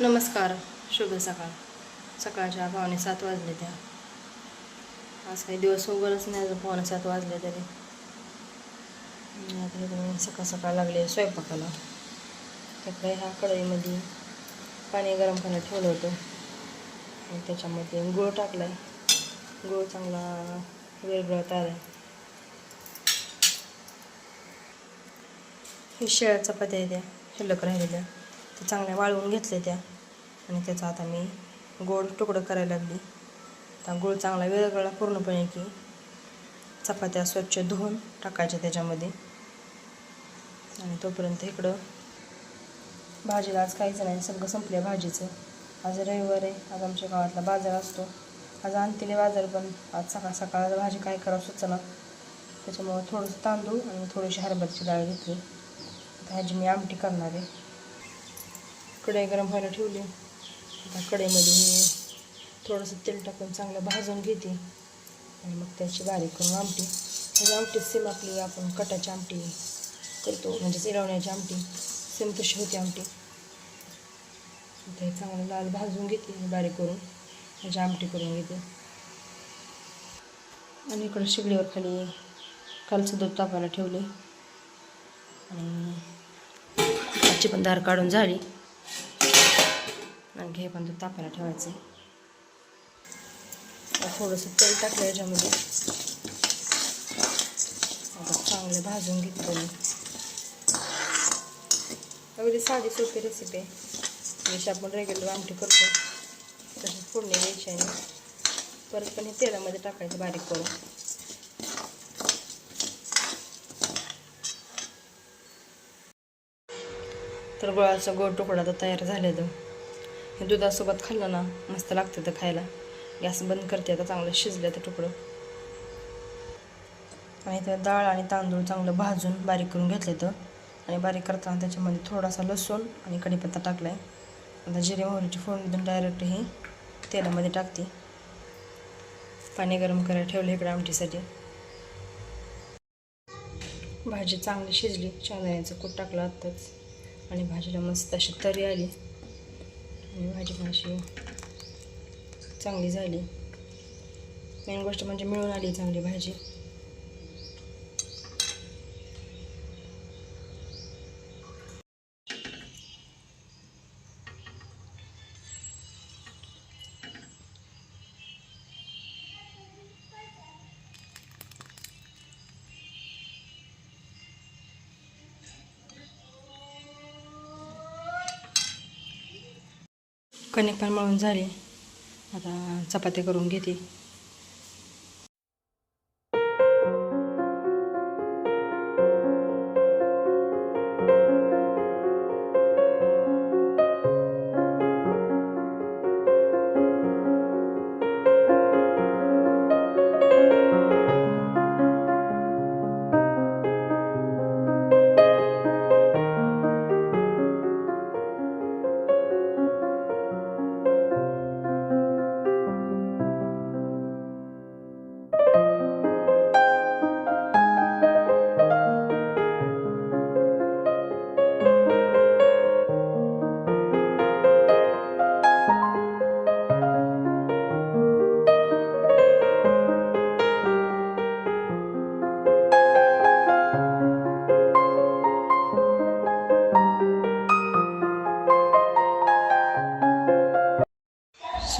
नमस्कार शुभ सकाळ. सकाळच्या पावणे सात वाजले त्या. आज काही दिवस उघडच नाही अजून पावणे सात वाजले तरी. आता सकाळ सकाळ लागले स्वयंपाकाला. त्याकडे ह्या कढईमध्ये पाणी गरम करायला ठेवलं होतं. आणि त्याच्यामध्ये गुळ टाकला आहे गुळ चांगला वेगळं आला आहे हे शेळ्या चपात्या आहे त्या. शिल्लक राहिलेल्या. त्या चांगल्या वाळवून घेतल्या त्या. आणि त्याचा आता मी गोड तुकडं करायला लागली. आता गुळ चांगला वेगळा पूर्णपणे की चपात्या स्वच्छ धुवून टाकायच्या त्याच्यामध्ये. आणि तोपर्यंत इकडं भाजीला आज काहीच नाही सगळं संपलं भाजीचं. आज रविवार आहे आज आमच्या गावातला बाजार असतो. आज आणलेले बाजार पण आज सकाळ सकाळ भाजी काय करावं सुचना. त्याच्यामुळं थोडंसं तांदूळ आणि थोडीशी हरभऱ्याची डाळ घेतली. आता ह्याची मी आमटी करणार आहे. कढई गरम व्हायला ठेवली. आता कढईमध्ये मी थोडंसं तेल टाकून चांगलं भाजून घेते. आणि मग त्याची बारीक करून आमटी. म्हणजे आमटी सेम आपली आपण कटाची आमटी करतो म्हणजे चिरवण्याची आमटी. सेम तशी होती आमटी. ते चांगलं लाल भाजून घेते बारीक करून म्हणजे आमटी करून घेते. आणि इकडं शेगडीवर खाली कालचं दूध तापायला ठेवले आणि आजची पण धार काढून झाली. आणि घे पण दूध तापायला ठेवायचं थोडंसं तेल टाकलं याच्यामध्ये. आता चांगलं भाजून घेतलं मी. अगदी साधी सोपी रेसिपी आहे. जशी आपण रेग्युलर आमटी करतो तशी फोडणी द्यायची आणि परत पण हे तेलामध्ये टाकायचं बारीक करून. तर गुळाचा गोड तुकडा तर तयार झालेलं. हे दुधासोबत खाल्लं ना मस्त लागतं तर खायला. गॅस बंद करते आता चांगलं शिजलं तर तुकडं. आणि त्या डाळ आणि तांदूळ चांगलं भाजून बारीक करून घेतलं तर आणि बारीक करताना त्याच्यामध्ये थोडासा लसूण आणि कढीपत्ता टाकला आहे आता जिरे मोहरीची फोडणी देऊन डायरेक्ट ही तेलामध्ये टाकते. पाणी गरम करायला ठेवलं इकडे आमटीसाठी. भाजी चांगली शिजली. शेंगदाण्याचं कूट टाकलं आत्ताच. आणि भाजीला मस्त अशी तरी आली. भाजी पण अशी चांगली झाली. मेन गोष्ट म्हणजे मिळून आली चांगली भाजी. कणिक पण मळून झाली. आता चपाती करून घेते.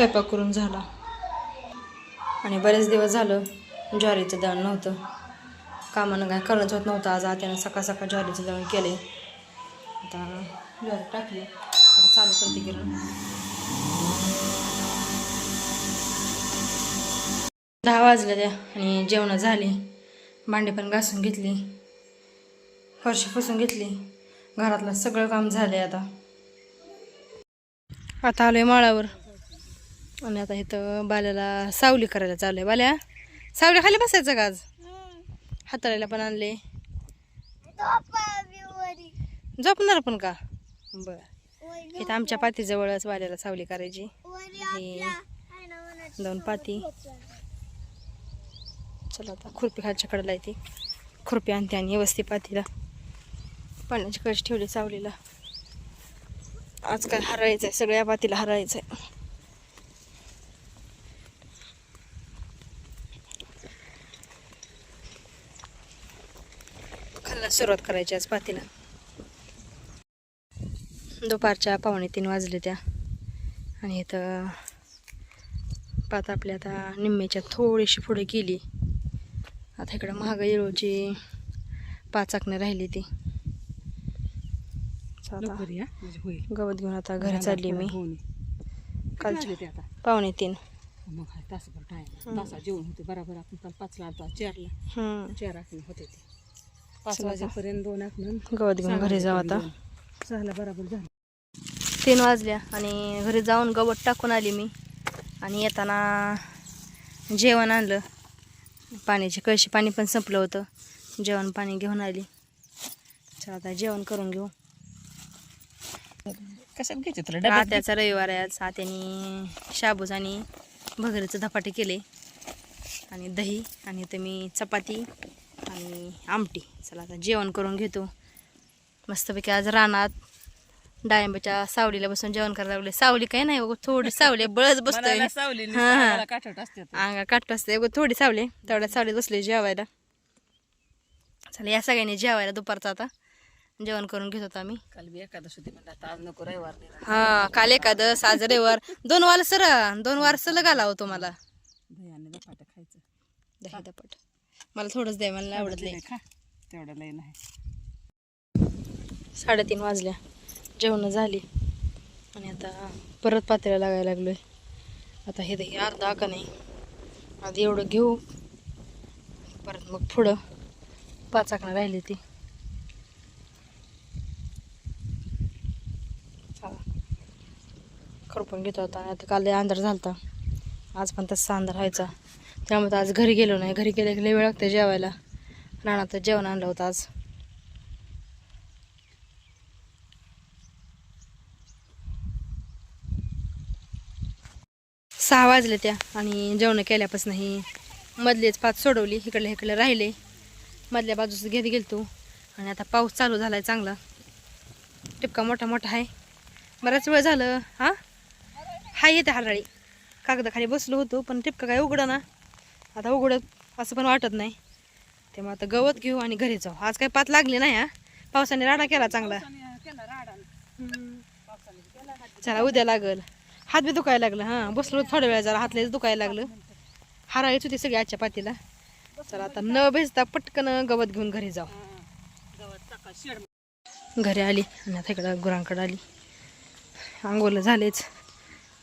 स्वयंपाक करून झाला. आणि बरेच दिवस झालं ज्वारीचं दळण नव्हतं. कामानं काय करणंच होत नव्हतं. आज आत्यानं सकाळ सकाळ ज्वारीचं दळण केले आता ज्वारी टाकली. आता चालू करते किरण दहा वाजल्या त्या आणि जेवणं झाली. भांडी पण घासून घेतली. फरशी पुसून घेतली. घरातलं सगळं काम झाले आता. आता आलोय माळावर. आणि आता इथं बाल्याला सावली करायला चालू आहे बाल्या सावली खाली बसायचं का आज? हाताळायला पण आणले. झोपणार पण का? बर. इथं आमच्या पातीजवळच बाल्याला सावली करायची. हे दोन पाती. चला आता खुरपी खालच्या कडेला येते खुरपी आणते आणि व्यवस्थित पातीला. पाण्याची कळशी ठेवली सावलीला. आज काय हरायचं आहे सगळ्या पातीला हरायचं आहे सुरुवात करायची आज पातीला. दुपारच्या पावणे तीन वाजले त्या. आणि इथं पात आपल्या आता निम्म्याच्या थोडीशी पुढे गेली. आता इकडं महाग येळूची पाच आकणं राहिली ती. म्हणजे होईल. गवत घेऊन आता घरी चालली मी. कालच्या पावणे तीन. मग तासभर टाइम तासा जेवण होते बरोबर आपण काल पाचला चारला. चार आखणे होते ते. पाच. वाजेपर्यंत दोन गवत घेऊन घरी जाऊ आता. सहाला बरोबर झालं. तीन वाजल्या आणि घरी जाऊन गवत टाकून आली मी. आणि येताना जेवण आणलं. पाण्याची कळशी पाणी पण संपलं होतं. जेवण पाणी घेऊन आली. चला आता जेवण करून घेऊ. कशात घ्यायचे तुला? आत्याचा रविवार आहे आज. आत्याने शाबूज आणि भगरीचं धपाटे केले. आणि दही आणि इथं मी चपाती. आणि आमटी. चला आता जेवण करून घेतो. मस्तपैकी आज रानात डाळिंबाच्या सावलीला बसून जेवण करायला लागले सावली काय नाही बघ थोडी सावली बळच बसतोय. हा. अंगा काट असते बघ थोडी सावली तेवढ्या सावलीत बसले जेवायला. चला या सगळ्यांनी जेवायला दुपारचं आता. जेवण करून घेत होतो आम्ही. काल बी एकादश होती आज नको रविवार. हा काल एकादस आज रविवार. दोन वार सर दोन वार सलग आला होतो मला दह्याने धपाटं खायचं. दही दपट मला थोडंच द्या मला नाही आवडत लय खा. तेवढं नाही. साडेतीन वाजल्या. जेवण झाली. आणि आता परत पात्र्या लागायला लागलोय. आता हे दही अर्धा का नाही. आधी एवढं घेऊ. परत मग पुढं पाच आकडा राहिली ती. चला. खरपून घेतो आता. आणि आता काल अंधार झालता. आज पण तसा अंधार व्हायचा. त्यामुळे आज घरी गेलो नाही. घरी गेले की लय वेळ लागते जेवायला. रानात जेवण आणलं होतं आज. सहा वाजले त्या आणि जेवणं केल्यापासून ही मधलेच पाच सोडवली. इकडले इकडले राहिले. मधल्या बाजूस घेत गेलतो. आणि आता पाऊस चालू झाला आहे चांगला. टिपका मोठा मोठा आहे. बराच वेळ झालं हां? हाय येते हराळी. कागदाखाली बसलो होतो पण टिपका काय उघडं ना. आता उघडत असं पण वाटत नाही. तेव्हा आता गवत घेऊ आणि घरी जाऊ. आज काय पात लागली नाही हा? पावसाने राडा केला चांगला. चला उद्या लागल. हात बी दुखायला लागलं हां? बसलो थोड्या वेळा जरा हातलेच दुखायला लागलं. हाराळीच होती सगळी आजच्या पातीला. चला आता न भेजता पटकन गवत घेऊन घरी जाऊ. घरी आली आणि आता इकडं गुरांकडे आली. आंघोळ झालेच.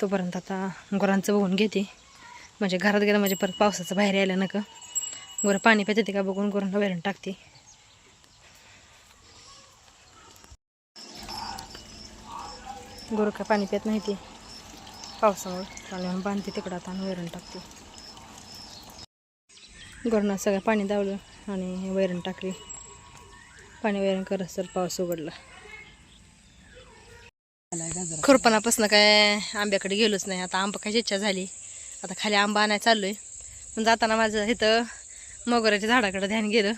तोपर्यंत आता गुरांचं बघून घेते. म्हणजे घरात गेलं म्हणजे परत पावसाचं बाहेर यायला नका. गोरं पाणी पिते ते का बघून गुरांना वैरण टाकते. गोरं काय पाणी पित नाही ते. पावसामुळे त्यामुळे बांधते तिकडं आता आणि वैरण टाकते. गुरांना सगळं पाणी दावलं आणि वैरण टाकली. पाणी वैरण करत तर पाऊस उघडला. खुरपणापासून काय आंब्याकडे गेलोच नाही. आता आंबा खायची इच्छा झाली? आता खाली आंबा आणायला चाललोय. पण जाताना माझं इथं मोगऱ्याच्या झाडाकडं ध्यान गेलं.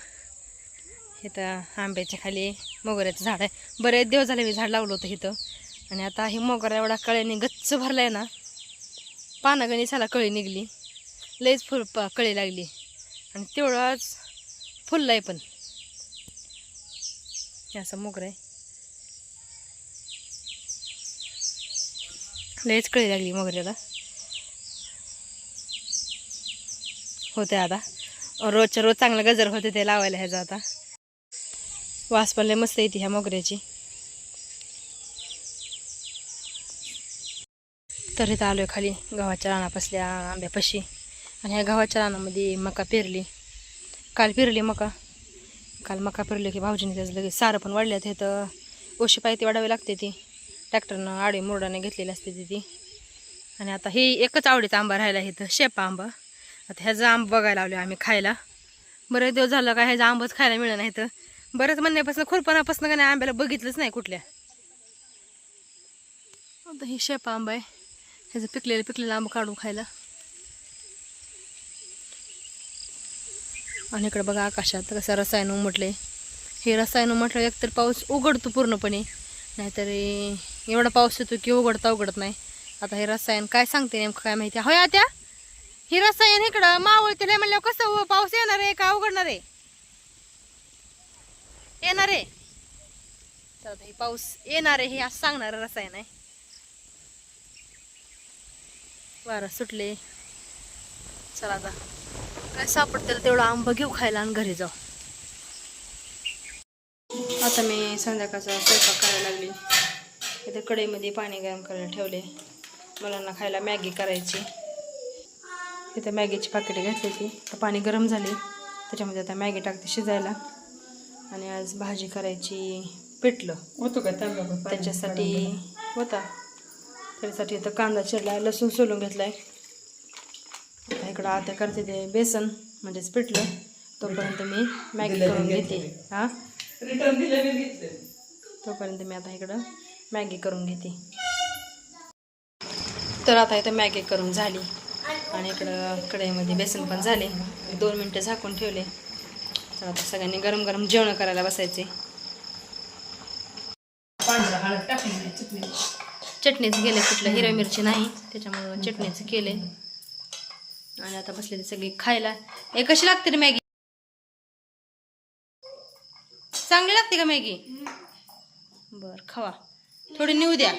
इथं आंब्याच्या खाली मोगऱ्याचं झाड आहे. बरेच दिवस झाले मी झाड लावलं होतं इथं. आणि आता हे मोगरा एवढा कळ्याने गच्च भरलाय ना पानं गणिसाला कळी निघली. लईच फुल प कळी लागली. आणि तेवढाच आहे पण. हे असं मोगरा आहे. लईच कळी लागली मोगऱ्याला. होते आता. रोजच्या रोज चांगलं गजर होते ते लावायला ह्याचा आता. वास पण लय मस्त येते ह्या मोगऱ्याची. तर इथं आलोय खाली गव्हाच्या रानापासल्या आंब्यापाशी. आणि ह्या गव्हाच्या रानामध्ये मका पेरली. काल पेरली मका. काल मका पेरली की भाऊजीने त्याचं लगेच सारं पण वाढल्यात. हे तर ओशी पायती वाढावी लागते ती. ट्रॅक्टरनं आडी मुरडाने घेतलेली असते ती ती. आणि आता ही एकच आवडीचा आंबा राहिला इथं शेपा आंबा. आता ह्याचा आंब बघायला लावले आम्ही खायला. बरेच दिवस झालं का ह्याचा आंबच खायला मिळलं नाही तर. बरंच म्हणण्यापासून खुरपणापासून का नाही आंब्याला बघितलंच नाही कुठल्या. आता ही शेपा आंबा आहे. ह्याचं पिकलेलं पिकलेलं आंबा काढून खायला. आणि इकडे बघा आकाशात कसं रसायन उमटले. हे रसायन उमटलं एकतर पाऊस उघडतो पूर्णपणे. नाहीतर एवढा पाऊस येतो की उघडता उघडत नाही. आता हे रसायन काय सांगते नेमकं काय माहिती? होय त्या ही रसायन इकडं मावळते नाही म्हणल्यावर कसं पाऊस येणार आहे का? उघडणार आहे येणार आहे. तर हे पाऊस येणार आहे हे असं सांगणार रसायन आहे. वारा सुटले. चला आता. काय सापडतील तेवढं आंबा घेऊ खायला आणि घरी जाऊ. आता मी संध्याकाळचा स्वयंपाक करायला लागली. इथे कढईमध्ये पाणी गरम करायला ठेवले. मुलांना खायला मॅगी करायची. इथे मॅगीची पाकिटे घातली तर पाणी गरम झाले. त्याच्यामध्ये आता मॅगी टाकते शिजायला. आणि आज भाजी करायची पिठलं. होतो का त्याच्यासाठी होता. त्याच्यासाठी इथं कांदा चिरला लसूण सोलून घेतलाय. आता इकडं आता करते ते बेसन म्हणजेच पिठलं. तोपर्यंत मी मॅगी करून घेते. हा? घेतलं. तोपर्यंत मी आता इकडं मॅगी करून घेते. तर आता इथं मॅगी करून झाली. आणि इकडं कढईमध्ये बेसन पण झाले. दोन मिनटं झाकून ठेवले. तर आता सगळ्यांनी गरम गरम जेवण करायला बसायचे. चटणीच गेले कुठलं हिरव्या मिरची नाही त्याच्यामुळे चटणीच केले. आणि आता बसले सगळी खायला. हे कशी लागते रे मॅगी? चांगली लागते का मॅगी? बर खावा. थोडी नेऊ द्या.